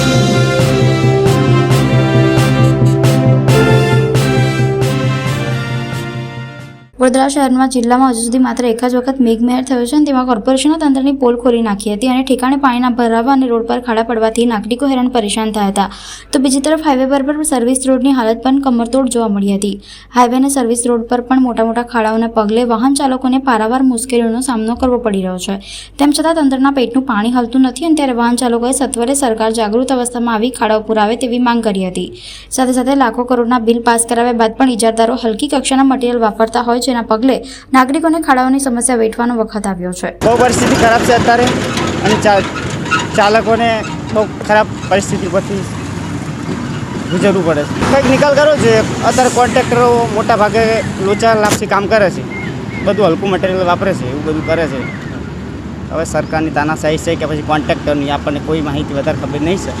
Thank you. Vadodara શહેરમાં જિલ્લામાં હજુ સુધી માત્ર એક જ વખત મેઘમહેર થયો છે અને તેમાં કોર્પોરેશનો તંત્રની પોલ ખોલી નાખી હતી અને ઠેકાણે પાણીના ભરાવા અને રોડ પર ખાડા પડવાથી નાગરિકો હેરાન પરેશાન થયા હતા. તો બીજી તરફ હાઈવે પર પણ સર્વિસ રોડની હાલત પણ કમરતોડ જોવા મળી હતી. હાઈવે અને સર્વિસ રોડ પર પણ મોટા મોટા ખાડાઓના પગલે વાહન ચાલકોને પારાવાર મુશ્કેલીઓનો સામનો કરવો પડી રહ્યો છે. તેમ છતાં તંત્રના પેટનું પાણી હલતું નથી અને ત્યારે વાહન ચાલકોએ સત્વરે સરકાર જાગૃત અવસ્થામાં આવી ખાડાઓ પુરાવે તેવી માંગ કરી હતી. સાથે સાથે લાખો કરોડના બિલ પાસ કરાવ્યા બાદ પણ ઇજારદારો હલકી કક્ષાના મટીરિયલ વાપરતા હોય જેના પગલે નાગરિકોને ખાડાઓની સમસ્યા વેઠવાનો વખત આવ્યો છે. બહુ પરિસ્થિતિ ખરાબ છે અત્યારે અને ચાલકોને બહુ ખરાબ પરિસ્થિતિ પરથી ગુજરવું પડે છે. કંઈક નિકાલ કરો છે અત્યારે કોન્ટ્રાક્ટરો મોટા ભાગે લોચા લાપસી કામ કરે છે. બધું હલકું મટીરિયલ વાપરે છે, એવું બધું કરે છે. હવે સરકારની તાનાશાહી છે કે પછી કોન્ટ્રાક્ટરની આપણને કોઈ માહિતી વધારે ખબર નહીં છે.